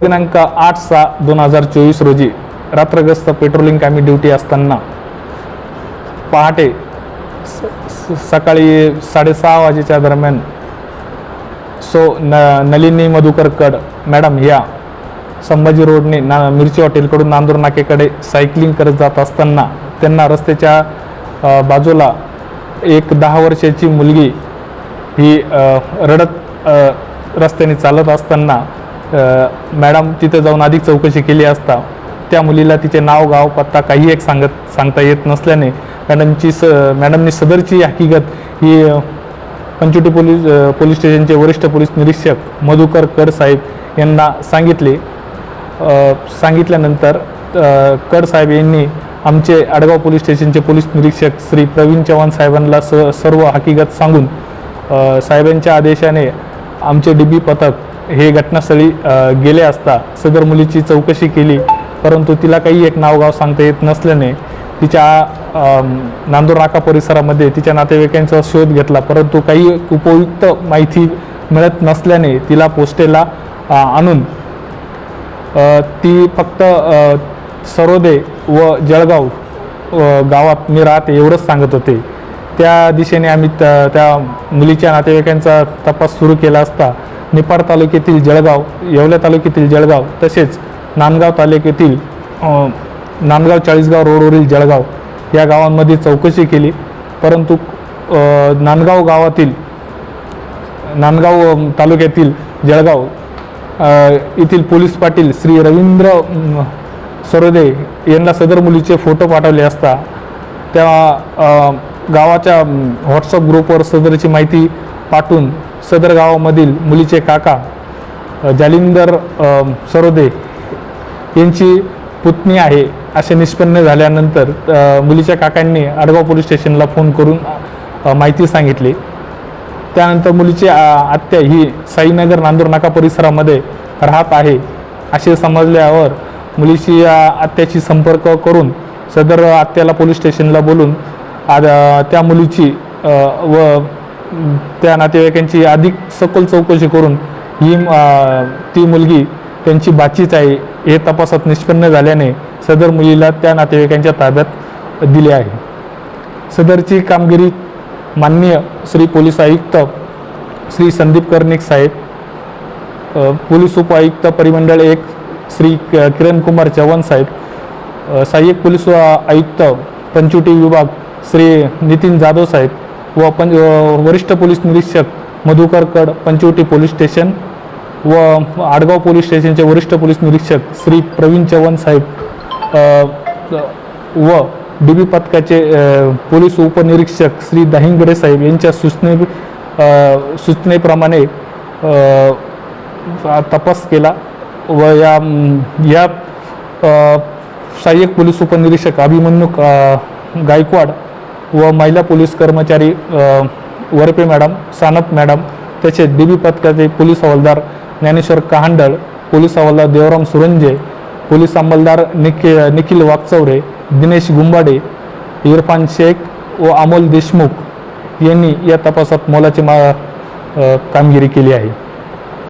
दिनांक आठ सहा दोन हजार चोवीस रोजी रात्रग्रस्त पेट्रोलिंग कामी ड्युटी असताना पहाटे स- सकाळी साडेसहा वाजेच्या दरम्यान सो न नलिनी मधुकर कड मॅडम या संभाजी रोडने ना मिरची हॉटेलकडून नांदूर नाकेकडे सायकलिंग करत जात असताना त्यांना रस्त्याच्या बाजूला एक दहा वर्षाची मुलगी ही रडत रस्त्याने चालत असताना मॅडम तिथं जाऊन अधिक चौकशी केली असता. त्या मुलीला तिचे नाव गाव पत्ता काही एक सांगत सांगता येत नसल्याने मॅडमची स मॅडमनी सदरची हकीकत ही पंचोटी पोलीस पोलीस स्टेशनचे वरिष्ठ पोलीस निरीक्षक मधुकर कडसाहेब यांना सांगितले. सांगितल्यानंतर कडसाहेब साहेब यांनी आमचे आडगाव पोलीस स्टेशनचे पोलीस निरीक्षक श्री प्रवीण चव्हाण साहेबांना स सर्व हकीकत सांगून साहेबांच्या आदेशाने आमचे डी बी पथक हे घटनास्थळी गेले असता सदर मुलीची चौकशी केली परंतु तिला काही एक नावगाव सांगता येत नसल्याने तिच्या नांदूर नाका परिसरामध्ये तिच्या नातेवाईकांचा शोध घेतला. परंतु काही उपयुक्त माहिती मिळत नसल्याने तिला पोस्टेला आणून ती फक्त सरोदे व जळगाव गावात मी राहते एवढंच सांगत होते. त्या दिशेने आम्ही त्या त्या मुलीच्या नातेवाईकांचा तपास सुरू केला असता निपाड तालुक्यातील जळगाव येवल्या तालुक्यातील जळगाव तसेच नांदगाव तालुक्यातील नांदगाव चाळीसगाव रोडवरील जळगाव या गावांमध्ये चौकशी केली. परंतु नांदगाव गावातील नांदगाव तालुक्यातील जळगाव येथील पोलीस पाटील श्री रवींद्र सरोदे यांना सदर मुलीचे फोटो पाठवले असता त्या गावाच्या व्हॉट्सअप ग्रुपवर सदरची माहिती पाठवून सदर गावामधील मुलीचे काका जालिंदर सरोदे यांची पुतणी आहे असे निष्पन्न झाल्यानंतर मुलीच्या काकांनी आडगाव पोलीस स्टेशनला फोन करून माहिती सांगितली. त्यानंतर मुलीची आत्या ही साईनगर नांदूर नाका परिसरामध्ये राहत आहे असे समजल्यावर मुलीची आत्याशी संपर्क करून सदर आत्याला पोलीस स्टेशनला बोलून आद त्या मुलीची व त्या नातेवाईकांची अधिक सखोल चौकशी करून ही ती मुलगी त्यांची बाचीच आहे हे तपासात निष्पन्न झाल्याने सदर मुलीला त्या नातेवाईकांच्या ताब्यात दिले आहे. सदरची कामगिरी माननीय श्री पोलीस आयुक्त श्री संदीप कर्णिक साहेब पोलीस उपआयुक्त परिमंडळ एक श्री क- किरण कुमार चव्हाण साहेब सहाय्यक पोलीस आयुक्त पंचुटी विभाग श्री नितीन जाधव साहेब व पं वरिष्ठ पोलीस निरीक्षक मधुकर कड पंचवटी पोलीस स्टेशन व आडगाव पोलीस स्टेशनचे वरिष्ठ पोलीस निरीक्षक श्री प्रवीण चव्हाण साहेब व डी बी पथकाचे पोलीस उपनिरीक्षक श्री दाहिंगडे साहेब यांच्या सूचने सूचनेप्रमाणे तपास केला व या या सहाय्यक पोलीस उपनिरीक्षक अभिमन्यू गायकवाड व महिला पोलीस कर्मचारी वरपे मॅडम सानप मॅडम तसेच डी बी पथकाचे पोलीस हवालदार ज्ञानेश्वर कहांडळ पोलीस हवालदार देवराम सुरंजे पोलीस अंमलदार निखि निखिल वाकचौरे दिनेश गुंबाडे इरफान शेख व अमोल देशमुख यांनी या तपासात मोलाची मा कामगिरी केली आहे.